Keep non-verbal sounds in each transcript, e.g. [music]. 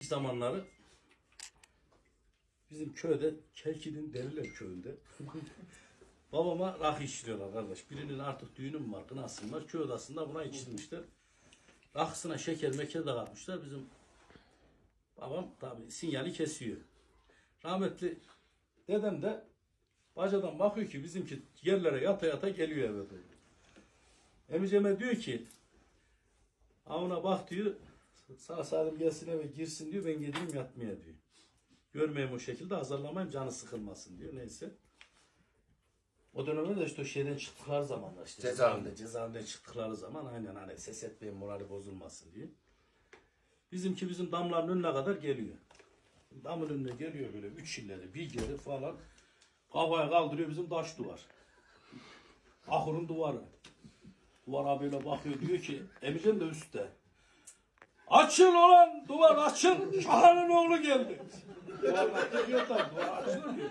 Zamanları bizim köyde Kelki'nin Deriler köyünde [laughs] babama rakı içiriyorlar kardeş. Birinin artık düğünü mü var, kınası mı var. Köy odasında buna içirmişler. Rakısına şeker meker de katmışlar. Bizim babam tabi sinyali kesiyor. Rahmetli dedem de bacadan bakıyor ki bizimki yerlere yata yata geliyor eve doğru. Emiceme diyor ki Avına bak diyor. Sağ salim gelsin eve girsin diyor. Ben gideyim yatmaya diyor. Görmeyeyim o şekilde hazırlamayayım canı sıkılmasın diyor. Neyse. O dönemde de işte o şeyden çıktıkları zamanlar işte. Cezaevinde. Cezaevinden çıktıkları zaman aynen hani ses etmeyin morali bozulmasın diye. Bizimki bizim damların önüne kadar geliyor. Damın önüne geliyor böyle üç illeri bir geri falan. Kafaya kaldırıyor bizim taş duvar. Ahurun duvarı. Duvara böyle bakıyor diyor ki Emircan da üstte. Açın olan duvar açın. Şahanın oğlu geldi. Duvar tabii duvar açılır diyor.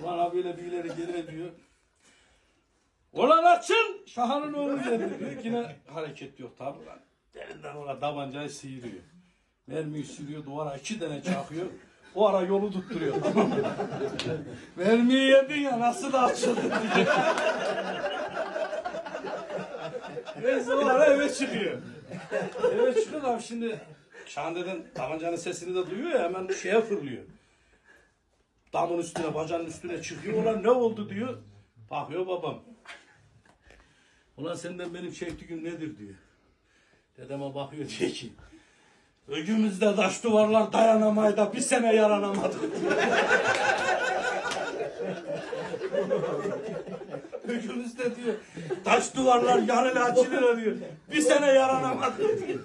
Duvar böyle bir ileri geri diyor. Ulan açın. Şahanın oğlu geldi diyor. Yine hareket yok tabii lan. Derinden ona tabancayı sıyırıyor. Mermiyi sürüyor duvara iki tane çakıyor. O ara yolu tutturuyor? Mermiyi yedin ya nasıl da açıldı diye. Neyse o ara eve çıkıyor. Eve çıkıyor da şimdi Şahande'den tabancanın sesini de duyuyor ya hemen şeye fırlıyor. Damın üstüne, bacanın üstüne çıkıyor. Ulan ne oldu diyor. Bakıyor babam. Ulan senden benim çektiğim nedir diyor. Dedeme bakıyor diyor ki. Ögümüzde taş duvarlar dayanamaydı da bir sene yaranamadık. [laughs] Ögümüzde diyor taş duvarlar yarılı açılır diyor. Bir sene yaranamadık diyor.